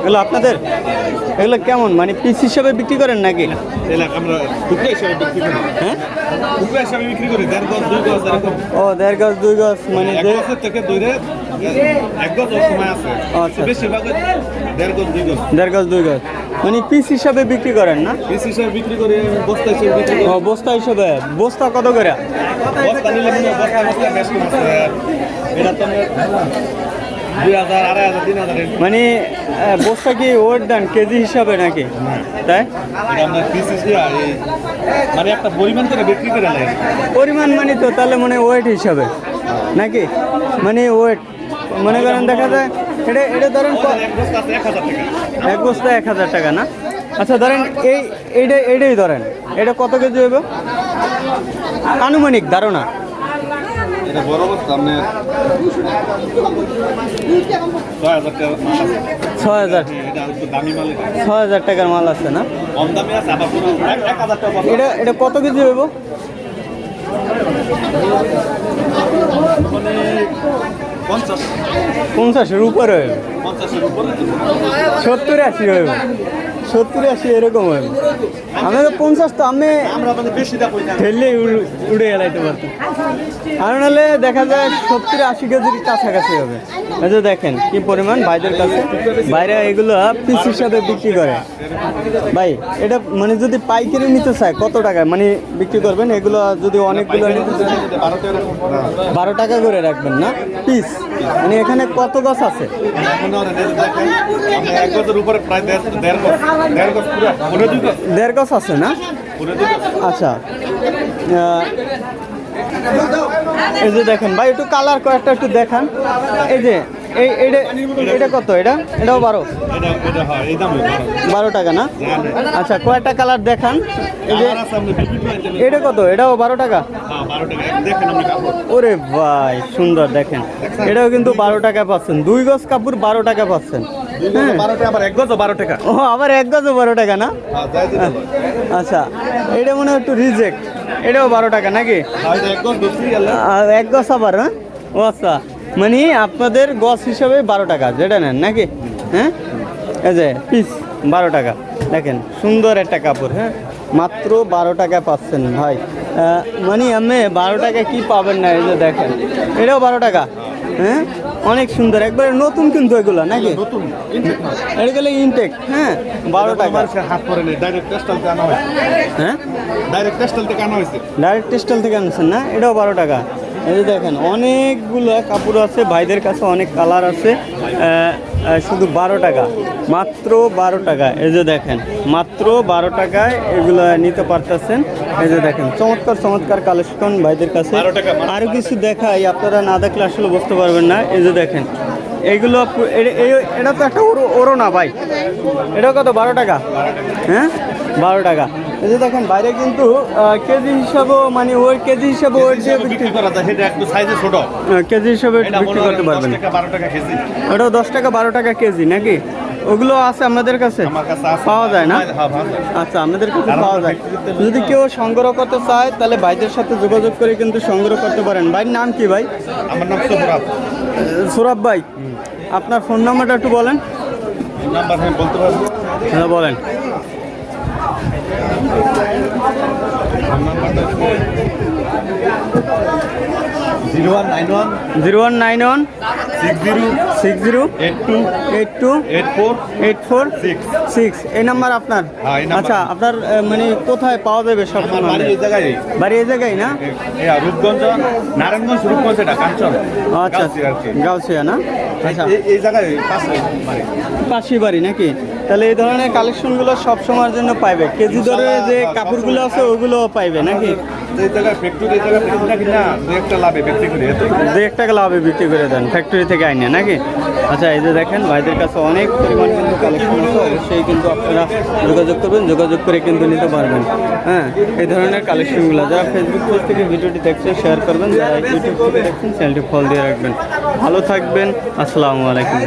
এগুলো আপনাদের? এগুলো কেমন? মানে পিস হিসাবে বিক্রি করেন নাকি? হ্যাঁ? ও দেড় গজ দুই গজ মানে আচ্ছা। দেড় গজ দুই গজ। দেড় দুই গজ। মানে পিস হিসাবে বিক্রি করেন না? পিস হিসাবে বিক্রি করি বস্তা হিসাবে বিক্রি করি। ও বস্তা হিসাবে। বস্তা কত করে? বস্তা নিলে বস্তা বস্তা বেশ কম আছে। এটা তো মানে বস্তা কি ওয়েট দেন কেজি হিসাবে নাকি? তাই? মানে একটা পরিমাণ করে বিক্রি করে পরিমাণ মানে তো তাহলে মানে ওয়েট হিসাবে। নাকি? মানে ওয়েট। মনে করেন দেখা যায় এটা এটা ধরেন এক বস্তা এক হাজার টাকা। এক বস্তা এক হাজার টাকা না? আচ্ছা ধরেন এই এইটা এইটাই ধরেন। এটা কত কেজি হবে আনুমানিক ধারণা। এটা বড় বস্তা আপনি ছয় হাজার টাকা ছয় হাজার। টাকার মাল আছে না। এটা এটা কত কেজি হইব? মানে পঞ্চাশের উপরে। সত্তর আশি হইব। সত্তর আশি এরকম হইব আমি তো পঞ্চাশ তো আমি ঠেললে উড়ে এলাইতে পারতাম। আর নাহলে দেখা যায় সত্তর আশি কেজির কাছাকাছি হবে। এই যে দেখেন কি পরিমাণ বাইরের কাছে। বাইরে এগুলো পিস হিসাবে বিক্রি করে। ভাই, এটা মানে যদি পাইকারি নিতে চায়, কত টাকায় মানে বিক্রি করবেন? এগুলো যদি অনেকগুলো বারো টাকা করে রাখবেন না? পিস। মানে এখানে কত গাছ আছে? হয় দেড় গাছ আছে না? আচ্ছা। এই যে দেখেন ভাই, একটু কালার কয়েকটা একটু দেখান। এই যে এই এটা এটা কত? এটা? এটাও বারো? হয় বারো টাকা না? আচ্ছা কয়েকটা কালার দেখান? এটা কত? এটাও বারো টাকা? হ্যাঁ ওরে ভাই সুন্দর দেখেন। এটাও কিন্তু বারো টাকা পাচ্ছেন। দুই গজ কাপড় বারো টাকা পাচ্ছেন। হ্যাঁ। আবার এক গজও বারো টাকা। ও আবার এক গজও বারো টাকা না? হ্যাঁ হবে। আচ্ছা এটা মনে হয় একটু রিজেক্ট। এটাও বারো টাকা নাকি? হ্যাঁ, এক গজ আবার হ্যাঁ? ও আচ্ছা। মানে আপনাদের গছ হিসাবে বারো টাকা যেটা নেন নাকি? হ্যাঁ? এই যে পিস বারো টাকা। দেখেন সুন্দর একটা কাপড় হ্যাঁ? মাত্র বারো টাকা পাচ্ছেন ভাই। মানে আমি বারো টাকা কি পাবেন না এই যে দেখেন। এটাও বারো টাকা হ্যাঁ? অনেক সুন্দর। একবারে নতুন কিন্তু এগুলো নাকি? নতুন এটা গেলে ইনটেক হ্যাঁ? বারো টাকা। মানুষের হাত পরে নেই ডাইরেক্ট থেকে আনা হয়েছে। হ্যাঁ? ডাইরেক্ট থেকে আনা হয়েছে। ডাইরেক্ট টেস্টাল থেকে আনছেন না? এটাও বারো টাকা। এই যে দেখেন অনেকগুলো কাপড় আছে ভাইদের কাছে অনেক কালার আছে শুধু বারো টাকা মাত্র বারো টাকা। এই যে দেখেন মাত্র বারো টাকায় এগুলো নিতে পারতেছেন। এই যে দেখেন চমৎকার চমৎকার কালেকশন ভাইদের কাছে। 12 টাকা, মাত্র আরও কিছু দেখাই আপনারা না দেখলে আসলে বুঝতে পারবেন না। এই যে দেখেন এইগুলো এটা তো একটা ওরো না ভাই। এটা কত? বারো টাকা? হ্যাঁ? বারো টাকা। এই যে দেখেন বাইরে কিন্তু কেজি হিসাবেও মানে ওই কেজি হিসাবে ওই যে বিক্রি করা যায় সেটা একটু সাইজে ছোট। কেজি হিসাবে বিক্রি করতে পারবেন। টাকা বারো টাকা কেজি। ওটাও দশ টাকা বারো টাকা কেজি নাকি? ওগুলো আছে আমাদের কাছে। আমার কাছে আছে। পাওয়া যায় না? হ্যাঁ। আচ্ছা আমাদের কাছে পাওয়া যায়। যদি কেউ সংগ্রহ করতে চায় তাহলে ভাইদের সাথে যোগাযোগ করে কিন্তু সংগ্রহ করতে পারেন। ভাইয়ের নাম কি ভাই? আমার নাম সোহরাব সুরাব ভাই আপনার ফোন নাম্বারটা একটু বলেন। নাম্বার বলতে পারব? হ্যাঁ বলেন। Zero one nine one zero one nine one six zero six zero eight two eight two eight four eight four six six এই নাম্বার আপনার? হ্যাঁ। আচ্ছা আপনার মানে কোথায় পাওয়া যাবে সব বাড়ি এই জায়গায়। বাড়ি এই জায়গায় না? রূপগঞ্জ নারায়ণগঞ্জ রূপগঞ্জ এটা কাঞ্চন। আচ্ছা গাউছিয়া না? আচ্ছা। এই- জায়গায় পাশে বাড়ি। নাকি? তাহলে এই ধরনের কালেকশনগুলো সব সময়ের জন্য পাইবে। কেজি দরে যে কাপড়গুলো আছে ওগুলো পাইবে নাকি? দু এক টাকা লাভে বিক্রি করে দেন ফ্যাক্টরি থেকে আইনে নাকি? আচ্ছা এই যে দেখেন, ভাইদের কাছে অনেক পরিমাণ কিন্তু কালেকশন আছে, অবশ্যই কিন্তু আপনারা যোগাযোগ করবেন, যোগাযোগ করে কিন্তু নিতে পারবেন। হ্যাঁ এই ধরনের কালেকশনগুলো যারা ফেসবুক পেজ থেকে ভিডিওটি দেখছেন শেয়ার করবেন, যারা ইউটিউব থেকে দেখছেন চ্যানেলটি ফলো দিয়ে রাখবেন। ভালো থাকবেন, আসসালামু আলাইকুম।